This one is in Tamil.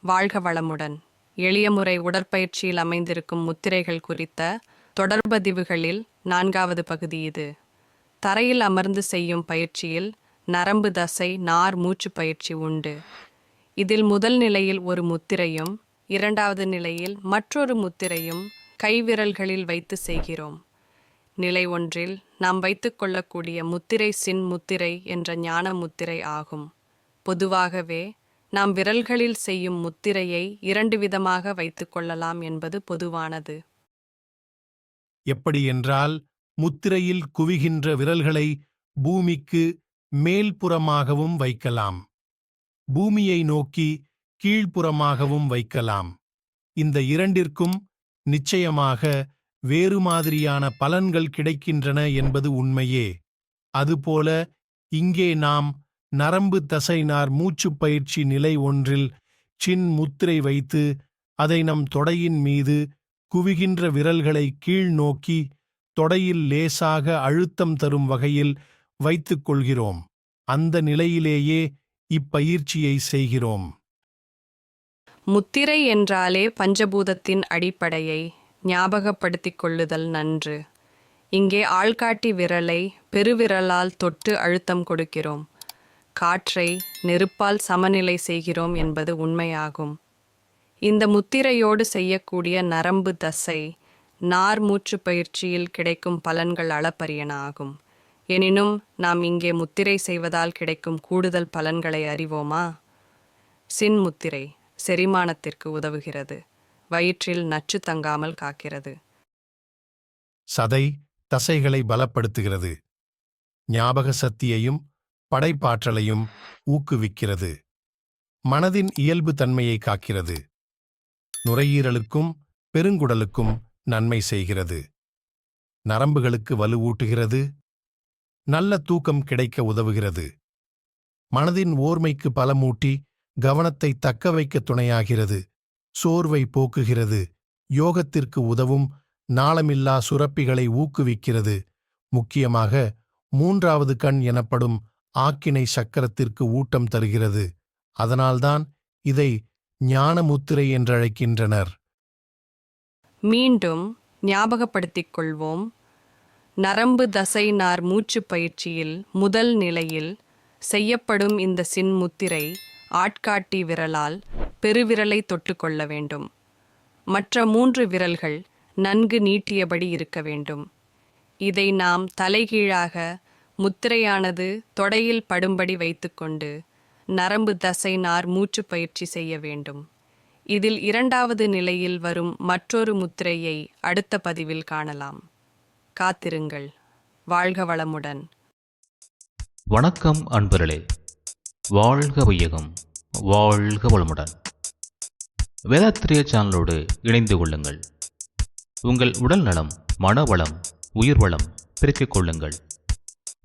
வாழ்க வளமுடன். எளிய முறை உடற்பயிற்சியில் அமைந்திருக்கும் முத்திரைகள் குறித்த தொடர்பதிவுகளில் நான்காவது பகுதி இது. தரையில் அமர்ந்து செய்யும் பயிற்சியில் நரம்பு தசை நார் மூச்சு பயிற்சி உண்டு. இதில் முதல் நிலையில் ஒரு முத்திரையும் இரண்டாவது நிலையில் மற்றொரு முத்திரையும் கைவிரல்களில் வைத்து செய்கிறோம். நிலை ஒன்றில் நாம் வைத்துக்கொள்ளக்கூடிய முத்திரை சின் முத்திரை என்ற ஞான முத்திரை ஆகும். பொதுவாகவே நாம் விரல்களில் செய்யும் முத்திரையை இரண்டு விதமாக வைத்துக் கொள்ளலாம் என்பது பொதுவானது. எப்படி என்றால் முத்திரையில் குவிகின்ற விரல்களை பூமிக்கு மேல்புறமாகவும் வைக்கலாம். பூமியை நோக்கி கீழ்ப்புறமாகவும் வைக்கலாம். இந்த இரண்டிற்கும் நிச்சயமாக வேறு மாதிரியான பலன்கள் கிடைக்கின்றன என்பது உண்மையே. அதுபோல இங்கே நாம் நரம்பு தசைனார் மூச்சுப் பயிற்சி நிலை ஒன்றில் சின் முத்திரை வைத்து அதை நம் தொடையின் மீது குவிகின்ற விரல்களை கீழ் நோக்கி தொடையில் லேசாக அழுத்தம் தரும் வகையில் வைத்துக் கொள்கிறோம். அந்த நிலையிலேயே இப்பயிற்சியை செய்கிறோம். முத்திரை என்றாலே பஞ்சபூதத்தின் அடிப்படையை ஞாபகப்படுத்திக் கொள்ளுதல் நன்று. இங்கே ஆள்காட்டி விரலை பெருவிரலால் தொட்டு அழுத்தம் கொடுக்கிறோம். காற்றை நெருப்பால் சமநிலை செய்கிறோம் என்பது உண்மையாகும். இந்த முத்திரையோடு செய்யக்கூடிய நரம்பு தசை நார் மூச்சு பயிற்சியில் கிடைக்கும் பலன்கள் அளப்பரியன ஆகும் எனினும் நாம் இங்கே முத்திரை செய்வதால் கிடைக்கும் கூடுதல் பலன்களை அறிவோமா? சின் முத்திரை செரிமானத்திற்கு உதவுகிறது. வயிற்றில் நச்சு தங்காமல் காக்கிறது. சதை தசைகளை பலப்படுத்துகிறது. ஞாபக சக்தியையும் படைப்பாற்றலையும் ஊக்குவிக்கிறது. மனதின் இயல்பு தன்மையை காக்கிறது. நுரையீரலுக்கும் பெருங்குடலுக்கும் நன்மை செய்கிறது. நரம்புகளுக்கு வலுவூட்டுகிறது நல்ல தூக்கம் கிடைக்க உதவுகிறது. மனதின் ஓர்மைக்கு பலமூட்டி கவனத்தை தக்க வைக்க துணையாகிறது. சோர்வை போக்குகிறது. யோகத்திற்கு உதவும் நாளமில்லா சுரப்பிகளை ஊக்குவிக்கிறது. முக்கியமாக மூன்றாவது கண் எனப்படும் ஆக்கினை சக்கரத்திற்கு ஊட்டம் தருகிறது. அதனால்தான் இதை ஞானமுத்திரை என்றழைக்கின்றனர். மீண்டும் ஞாபகப்படுத்திக் கொள்வோம் நரம்பு தசை நார் மூச்சு பயிற்சியில் முதல் நிலையில் செய்யப்படும் இந்த சின்முத்திரை ஆட்காட்டி விரலால் பெருவிரலை தொட்டுக்கொள்ள வேண்டும். மற்ற மூன்று விரல்கள் நன்கு நீட்டியபடி இருக்க வேண்டும். இதை நாம் தலைகீழாக முத்திரையானது தொடையில் படும்படி வைத்துக்கொண்டு நரம்பு தசை நார் மூச்சு பயிற்சி செய்ய வேண்டும். இதில் இரண்டாவது நிலையில் வரும் மற்றொரு முத்திரையை அடுத்த பதிவில் காணலாம். காத்திருங்கள். வாழ்க வளமுடன். வணக்கம் அன்பர்களே. வாழ்க வையகம். வாழ்க வளமுடன். வேதாத்திரிய சேனலோடு இணைந்து கொள்ளுங்கள். உங்கள் உடல் நலம் மனவளம் உயிர்வளம் பெருக்கிக் கொள்ளுங்கள்.